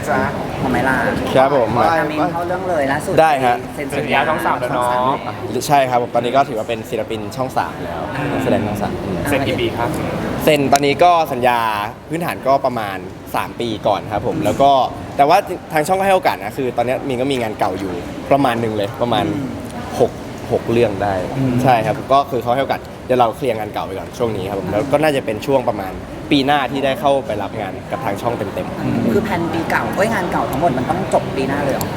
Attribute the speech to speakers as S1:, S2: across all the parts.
S1: นะจ๊ะ
S2: ทำไมล่ะ
S3: ครับผม
S1: ว่า
S2: อามินเข้าเรื่องเลยล่าสุด
S3: ได้ฮะ
S2: เซ็น
S1: สัญญาช่องสามแล้วเนาะ
S3: อะใช่ครับผมตอนนี้ก็ถือว่าเป็นศิลปินช่องสามแล้วนักแสดงช่องสามอืม
S1: เซ็นกี่ปีครับ
S3: เซ็นตอนนี้ก็สัญญาพื้นฐานก็ประมาณ 3 ปีก่อนครับผมแล้วก็แต่ว่าทางช่องก็ให้โอกาสนะคือ ตอนนี้มีก็มีงานเก่าอยู่ประมาณหนึ่งเลยประมาณ6 6เรื่องได้ ใช่ครับก็คือเขาให้โอกาสเดี๋ยวเราเคลียร์งานเก่าไปก่อนช่วงนี้ครับผมแล้วก็น่าจะเป็นช่วงประมาณ ปีหน้าที่ได้เข้าไปรับงานกับทางช่องเต็มๆ
S2: คือแผนปีเก่าเอ้ยงานเก่าทั้งหมดมันต้องจบปีหน้าเลยเหรอ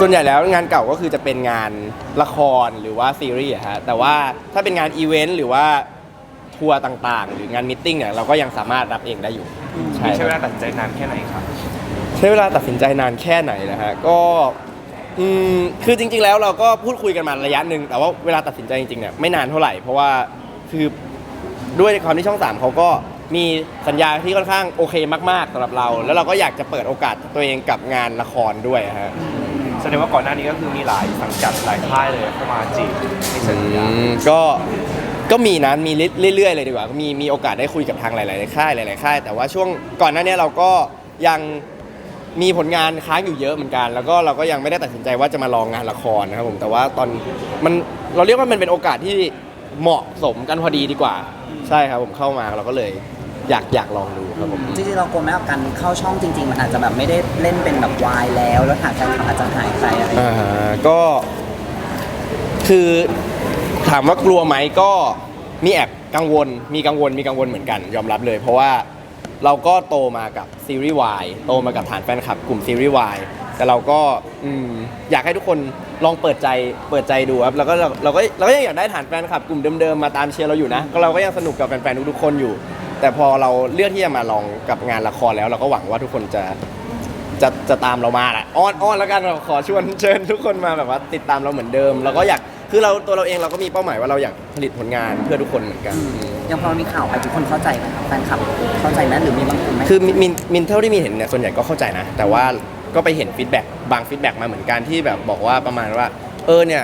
S3: ส่วนใหญ่แล้วงานเก่าก็คือจะเป็นงานละครหรือว่าซีรีส์อะฮะแต่ว่าถ้าเป็นงานอีเวนต์หรือว่าทัวร์ต่างๆ หรืองานมิทติ้งเนี่ยเราก็ยังสามารถรับเองได้อยู่ใช่
S1: ใช้
S3: ค
S1: เว
S3: รับ
S1: ลาตัดสินใจนานแค่ไหนครับ
S3: ใช้เวลาตัดสินใจนานแค่ไหนนะฮะ ก็ อืม คือจริง ๆ แล้วเราก็พูดคุยกันมาระยะหนึ่ง แต่ว่าเวลาตัดสินใจจริงๆเนี่ยไม่นานเท่าไหร่ เพราะว่าคือด้วยความที่ช่องสามเขาก็ มีสัญญาที่ค่อนข้างโอเคมากๆสำหรับเรา แล้วเราก็อยากจะเปิดโอกาสตัวเองกับงานละครด้วยฮะ
S1: แสดงว่าก่อนหน้านี้ก็คือมีหลายสังกัดหลายค่ายเลยเข้ามาจีบในสัญญา
S3: อืมก็ก็มีนะมีเรื่อยๆเลยดีกว่ามีมีโอกาสได้คุยกับทางหลายๆค่ายหลายๆค่าย แต่ว่าช่วงก่อนหน้านี้เราก็ยังมีผลงานค้างอยู่เยอะเหมือนกัน แล้วก็เราก็ยังไม่ได้ตัดสินใจว่าจะมาลองงานละครนะครับผมแต่ว่าตอนมันเราเรียกว่ามันเป็นโอกาสที่เหมาะสมกันพอดีดีกว่า ใช่ครับผมเข้ามาเราก็เลย อยากอยากลองดูครับผม
S2: จริงๆเรากลัวไหมว่าการเข้าช่องจริง ๆ มันอาจจะแบบไม่ได้เล่นเป็นแบบวายแล้ว แล้วทางการอาจจะหายไปอะไรอย่างเงี้ย
S3: อ่าก็ คือถามว่ากลัวไหมก็มีแอบกังวล มีกังวลมีกังวลเหมือนกัน ยอมรับเลย เพราะว่าเราก็โตมากับซีรีส์วายโตมากับฐานแฟนคลับกลุ่มซีรีส์วายแต่เราก็อืมอยากให้ทุกคนลองเปิดใจเปิดใจดูครับแล้วก็เราเราก็เราก็ยังอยากได้ฐานแฟนคลับกลุ่มเดิมๆมาตามเชียร์เราอยู่นะก็เราก็ยังสนุกกับแฟนๆทุกๆคนอยู่ แต่พอเราเลือกที่จะมาลองกับงานละครแล้ว เราก็หวังว่าทุกคนจะจะจะตามเรามาแหละอ้อนอ้อนแล้วกันเราขอชวนเชิญทุกคนมาแบบว่าติดตามเราเหมือนเดิมเราก็อยากคือเราตัวเราเองเราก็มีเป้าหมายว่าเราอยากผลิตผลงานเพื่อทุกคนเหมือนกัน
S2: ยังพอมีข่าวไปทุกคนเข้าใจไหมครับแฟนคลับเข้าใจไหมหรือมีบางคนไหม
S3: คือมินมินมินเท่าที่มีเห็นเนี่ยส่วนใหญ่ก็เข้าใจนะ แต่ว่าก็ไปเห็นฟีดแบ็กบางฟีดแบ็กมาเหมือนกันที่แบบบอกว่าประมาณว่า เออเนี่ย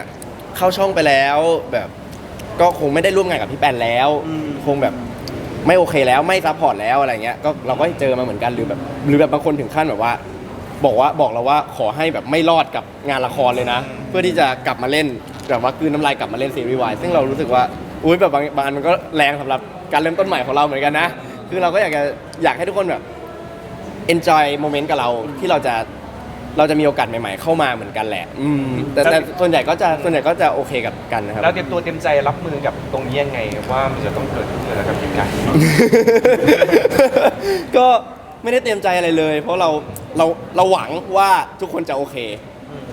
S3: เข้าช่องไปแล้วแบบ ก็คงไม่ได้ร่วมงานกับพี่แปนแล้ว คงแบบ ไม่โอเคแล้วไม่ซัพพอร์ตแล้วอะไรเงี้ยก็เราก็เจอมาเหมือนกันหรือแบบหรือแบบบางคนถึงขั้นแบบว่า บอกว่าบอกเราว่าขอให้แบบไม่รอดกับงานละครเลยนะ เพื่อที่จะกลับมาเล่นแบบว่ากลืนน้ำลายกลับมาเล่นซีรีส์วายซึ่งเรารู้สึกว่าอุ้ยแบบบางบางอันมันก็แรงสำหรับการเริ่มต้นใหม่ของเราเหมือนกันนะ คือเราก็อยากจะอยากให้ทุกคนแบบ enjoy โมเมนต์กับเราที่เราจะ เราจะมีโอกาสใหม่ๆเข้ามาเหมือนกันแหละ อืมแต่แต่ส่วนใหญ่ก็จะส่วนใหญ่ก็จะโอเคกับกันนะครับ
S1: แล้วเตรียมตัวเตรียมใจรับมือกับตรงนี้ยังไงว่ามันจะต้องเกิดขึ้นแล้วกับเหตุการณ์นี้
S3: ก็ไม่ได้เตรียมใจอะไรเลย เพราะเราเราเราหวังว่าทุกคนจะโอเค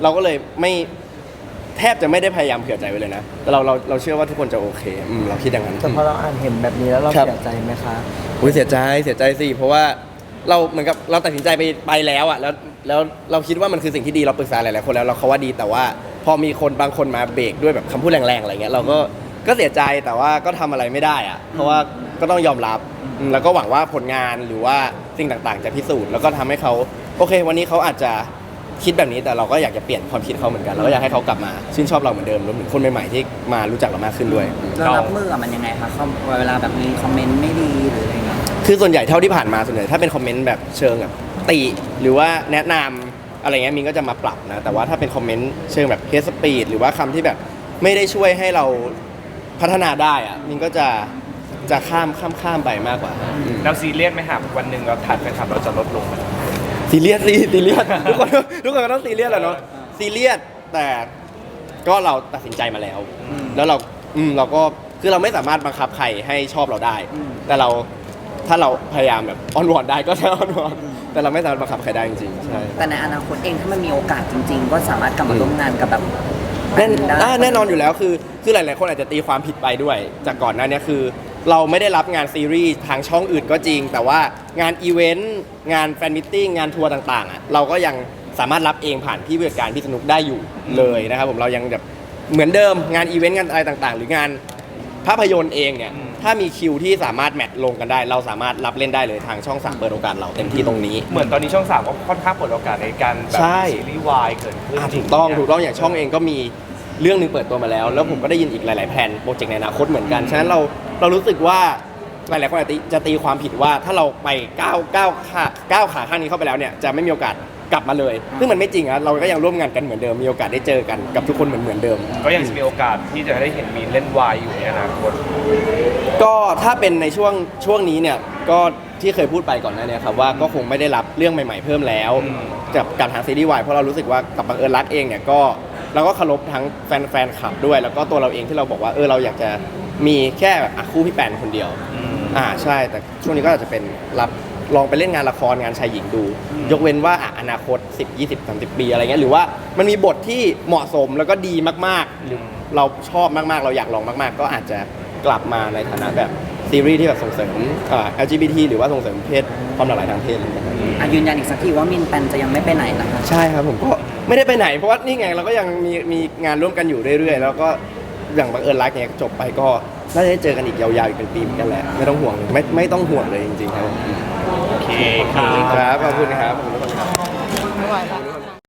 S3: เราก็เลยไม่แทบจะไม่ได้พยายามเผื่อใจไว้เลยนะแต่เราเราเราเชื่อว่าทุกคนจะโอเคอืมเราคิดอย่างนั้น
S4: แต่พอเราอ่านเห็นแบบนี้แล้วเรา
S3: ครับ
S4: เสียใจไหมคะ
S3: อุ้ยเสียใจเสียใจสิเพราะว่า เราเหมือนกับเราตัดสินใจไปไปแล้วอะแล้วแล้วเราคิดว่ามันคือสิ่งที่ดีเราปรึกษาหลายๆคนแล้วเราเขาว่าดีแต่ว่าพอมีคนบางคนมาเบรกด้วยแบบคำพูดแรงๆอะไรเงี้ยเราก็ก็เสียใจแต่ว่าก็ทำอะไรไม่ได้อะเพราะว่าก็ต้องยอมรับอืมแล้วก็หวังว่าผลงานหรือว่าสิ่งต่างๆ จะพิสูจน์แล้วก็ทำให้เขาโอเค วันนี้เขาอาจจะคิดแบบนี้แต่เราก็อยากจะเปลี่ยนความคิดเขาเหมือนกันเราก็อยากให้เขากลับมาชื่นชอบเราเหมือนเดิมรวมถึงคนใหม่ๆที่มารู้จักเรามากขึ้นด้วย
S2: เรารับมือกับมันยังไงคะเขาเวลาแบบมีคอมเมนต์ไม่ดีหรืออะไรเงี้ย
S3: คือส่วนใหญ่เท่าที่ผ่านมาส่วนใหญ่ถ้าเป็นคอมเมนต์แบบเชิงแบบติหรือว่าแนะนำอะไรเงี้ยมินก็จะมาปรับนะ แต่ว่าถ้าเป็นคอมเมนต์เชิงแบบเฮสปีดหรือว่าคำที่แบบไม่ได้ช่วยให้เราพัฒนาได้อะมินก็จะจะข้ามข้ามข้ามไปมากกว่าอืม
S1: เราซีเรียสไหมครับวันหนึ่งเราถัดแฟนคลับเราจะลดลงไหม
S3: ซีเรียสสิซีเรียส ทุกคนทุกคนก็ต้องซีเรียสแหละเนาะซีเรียสแต่ก็เราตัดสินใจมาแล้ว แล้วเราอืมเราก็คือเราไม่สามารถบังคับใครให้ชอบเราได้ แต่เรา ถ้าเราพยายามแบบอ้อนวอนได้ก็จะอ้อนวอนแต่เราไม่สามารถบังคับใครได้จริงๆใช่
S2: แต่ในอนาคตเองถ้ามันมีโอกาสจริง ๆ ก็สามารถกลับมาร่วมงานกับแบบ
S3: แน่น
S2: ได้
S3: อ่าแน่นอนอยู่แล้วคือคือหลาย ๆ คนอาจจะตีความผิดไปด้วย จากก่อนหน้านี้คือ เราไม่ได้รับงานซีรีส์ทางช่องอื่นก็จริง แต่ว่างานอีเวนต์งานแฟนมิทติ้งงานทัวร์ต่าง ๆอะเราก็ยังสามารถรับเองผ่านพี่ผู้จัดการพี่สนุกได้อยู่เลยนะครับผมเรายังแบบเหมือนเดิมงานอีเวนต์งานอะไรต่าง ๆ หรืองานภาพยนตร์เองเนี่ย ถ้ามีคิวที่สามารถแมทลงกันได้ เราสามารถรับเล่นได้เลยทางช่องสามเปิดโอกาสเราเต็มที่ตรงนี้
S1: เหมือนตอนนี้ช่องสามก็ค่อนข้างเปิดโอกาสในการแบบ
S3: ใช่
S1: มีซีรีส์วายเกิดขึ้น
S3: อะ
S1: จริ
S3: ถูกต้อง
S1: ๆ
S3: ถูกต้องอย่างช่องเองก็มีเรื่องหนึ่งเปิดตัวมาแล้ว แล้วผมก็ได้ยินอีกหลาย ๆ แผนโปรเจกต์ในอนาคตเหมือนกัน ฉะนั้นเราเรารู้สึกว่าหลาย ๆ คนอาจจะตีจะตีความผิดว่าถ้าเราไปก้าวก้าวขาก้าวขาข้างนี้เข้าไปแล้วเนี่ยจะไม่มีโอกาส กลับมาเลย ซึ่งมันไม่จริงอะเราก็ยังร่วมงานกันเหมือนเดิมมีโอกาสได้เจอกันกับทุกคนเหมือนเหมือนเดิม
S1: ก็ยังจะมีโอกาสที่จะได้เห็นมีนเล่นวายอยู่ในอนาคต
S3: ก็ถ้าเป็นในช่วงช่วงนี้เนี่ยก็ที่เคยพูดไปก่อนหน้าเนี้ครับว่าก็คงไม่ได้รับเรื่องใหม่ๆเพิ่มแล้ว
S1: อืม
S3: กับกับทางซีรีส์วายเพราะเรารู้สึกว่ากับบังเอิญรักเองเนี่ยก็เราก็เคารพทั้งแฟนแฟนคลับด้วย แล้วก็ตัวเราเองที่เราบอกว่าเออเราอยากจะมีแค่อะคู่พี่แปนคนเดียว
S1: อืม
S3: อ่าใช่แต่ช่วงนี้ก็อาจจะเป็นรับ ลองไปเล่นงานละครงานชายหญิงดู ยกเว้นว่าอะอนาคต 10 20 30 ปีอะไรเงี้ยหรือว่ามันมีบทที่เหมาะสมแล้วก็ดีมากๆหรือเราชอบมากๆ เราอยากลองมาก ๆ ก็อาจจะกลับมาในฐานะแบบซีรีส์ที่แบบส่งเสริมอ่า LGBT หรือว่าส่งเสริมเพศความหลากหลายทางเพศอะไรเงี้ยครับ
S2: อะยืนยันอีกสักทีว่ามินแปนจะยังไม่ไปไหนนะคะ
S3: ใช่ครับผมก็ไม่ได้ไปไหนเพราะว่านี่ไงเราก็ยังมีมีงานร่วมกันอยู่เรื่อยๆ แล้วก็ อย่างบังเอิญรักเนี่ยจบไปก็น่าจะได้เจอกันอีกยาวๆอีกเป็นปีเหมือนกันแหละไม่ต้องห่วงไม่ไม่ต้องห่วงเลยจริงๆครับ
S1: โอเคครับ
S3: ครับขอบคุณครับขอบคุณทุกคนครับ
S4: ไม่ไหวแล้ว